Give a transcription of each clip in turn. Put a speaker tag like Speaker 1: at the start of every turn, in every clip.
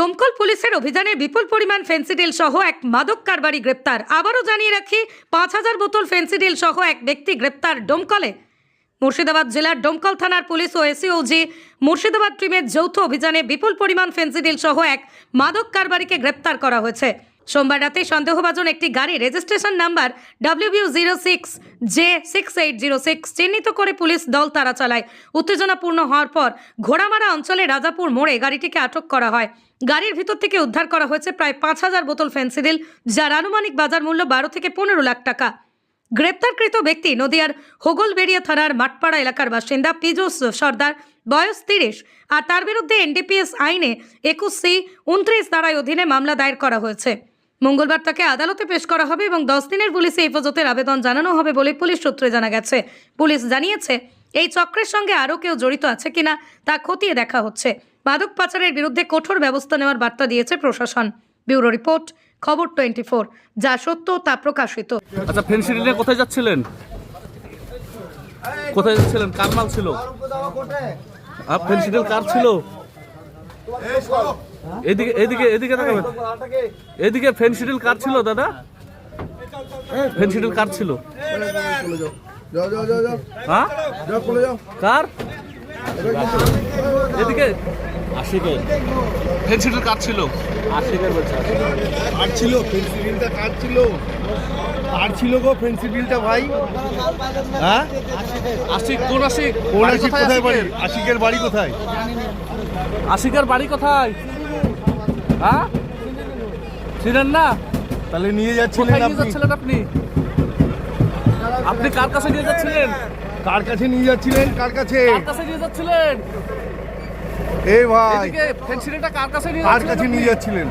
Speaker 1: দমকল পুলিশের অভিযানে বিপুল পরিমাণ ফেন্সিডিল সহ এক মাদক কারবারি গ্রেপ্তার। আবারও জানিয়ে রাখি, পাঁচ হাজার বোতল ফেন্সিডিল সহ এক ব্যক্তি গ্রেপ্তার ডোমকলে মুর্শিদাবাদ জেলার ডোমকল থানার পুলিশ ও এসিওজি মুর্শিদাবাদ টিমের যৌথ অভিযানে বিপুল পরিমাণ ফেন্সিডিল সহ এক মাদক কারবারিকে গ্রেপ্তার করা হয়েছে। সোমবার রাতে সন্দেহভাজন একটি গাড়ি registration number WB zero six J six eight zero six চিহ্নিত করে পুলিশ দল তারা চালায়। উত্তেজনাপূর্ণ হওয়ার পর ঘোড়ামারা অঞ্চলে রাজাপুর মোড়ে গাড়িটিকে আটক করা হয়। গাড়ির ভিতর থেকে উদ্ধার করা হয়েছে প্রায় পাঁচ হাজার বোতল ফেন্সিডিল যার আনুমানিক বাজার মূল্য বারো থেকে পনেরো লাখ টাকা। গ্রেপ্তারকৃত ব্যক্তি নদিয়ার হোগলবেড়িয়া থানার মাঠপাড়া এলাকার বাসিন্দা পীযুষ সর্দার, বয়স তিরিশ, আর তার বিরুদ্ধে এনডিপিএস আইনে একুশ সি উনত্রিশ ধারায় অধীনে মামলা দায়ের করা হয়েছে। মঙ্গলবার তাকে আদালতে পেশ করা হবে এবং দশ দিনের পুলিশে হেফাজতের আবেদন জানানো হবে বলে পুলিশ সূত্রে জানা গেছে। পুলিশ জানিয়েছে এই চক্রের সঙ্গে আরও কেউ জড়িত আছে কিনা তা খতিয়ে দেখা হচ্ছে। মাদক পাচারের বিরুদ্ধে কঠোর ব্যবস্থা নেওয়ার বার্তা দিয়েছে প্রশাসন। ব্যুরো রিপোর্ট খবর টোয়েন্টি ফোর যা সত্য তা প্রকাশিত।
Speaker 2: আচ্ছা ফেন্সিডিল নিয়ে কোথায় যাচ্ছিলেন? কোথায় যাচ্ছিলেন? কার মাল ছিল? আপ ফেন্সিডিল কার ছিল? এদিকে এদিকে এদিকে তাকাবেন এদিকে ফেন্সিডিল কার ছিল দাদা? ফেন্সিডিল কার ছিল। হ্যাঁ? কার? এদিকে। আশিকের ফেন্সিডিল কার ছিল। আশিকের বলছে
Speaker 3: কার ছিল ফেন্সিডিলটা কার ছিল। কার ছিল গো ফেন্সিডিলটা ভাই। হ্যাঁ?
Speaker 2: আশিক কোন আশিক?
Speaker 3: কোন আশিক
Speaker 2: কোথায়
Speaker 3: বাড়ি?
Speaker 2: আশিকের
Speaker 3: বাড়ি কোথায়?
Speaker 2: আশিকের বাড়ি কোথায়? হ্যাঁ? ছিলেন না?
Speaker 3: তাহলে নিয়ে যাচ্ছিলেন আপনি?
Speaker 2: যাচ্ছিলেন আপনি? আপনি কার কাছে নিয়ে যাচ্ছিলেন?
Speaker 3: কার কাছে নিয়ে যাচ্ছিলেন? কার কাছে?
Speaker 2: কার কাছে নিয়ে যাচ্ছিলেন?
Speaker 3: এই ভাই।
Speaker 2: এদিকে কার কাছে নিয়ে
Speaker 3: কার কাছে নিয়ে যাচ্ছিলেন?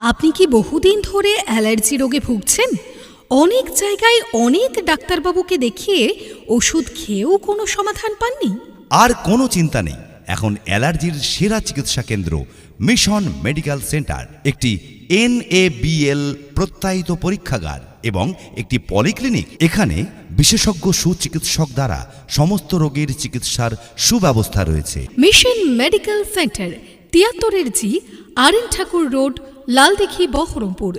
Speaker 4: আপনি কি বহুদিন ধরে অ্যালার্জি রোগে ভুগছেন? অনেক জায়গায় অনেক ডাক্তারবাবুকে দেখিয়ে ওষুধ খেয়েও কোনো সমাধান পাননি?
Speaker 5: আর কোনো চিন্তা নেই। এখন অ্যালার্জির সেরা চিকিৎসা কেন্দ্র মিশন মেডিকেল সেন্টার, একটি এনএবিএল প্রত্যায়িত পরীক্ষাগার এবং একটি পলিক্লিনিক। এখানে বিশেষজ্ঞ সুচিকিৎসক দ্বারা সমস্ত রোগের চিকিৎসার সুব্যবস্থা রয়েছে।
Speaker 4: Mission medical centre, তিয়াত্তরের G, RN Thakur road, Laldighi Baharampur.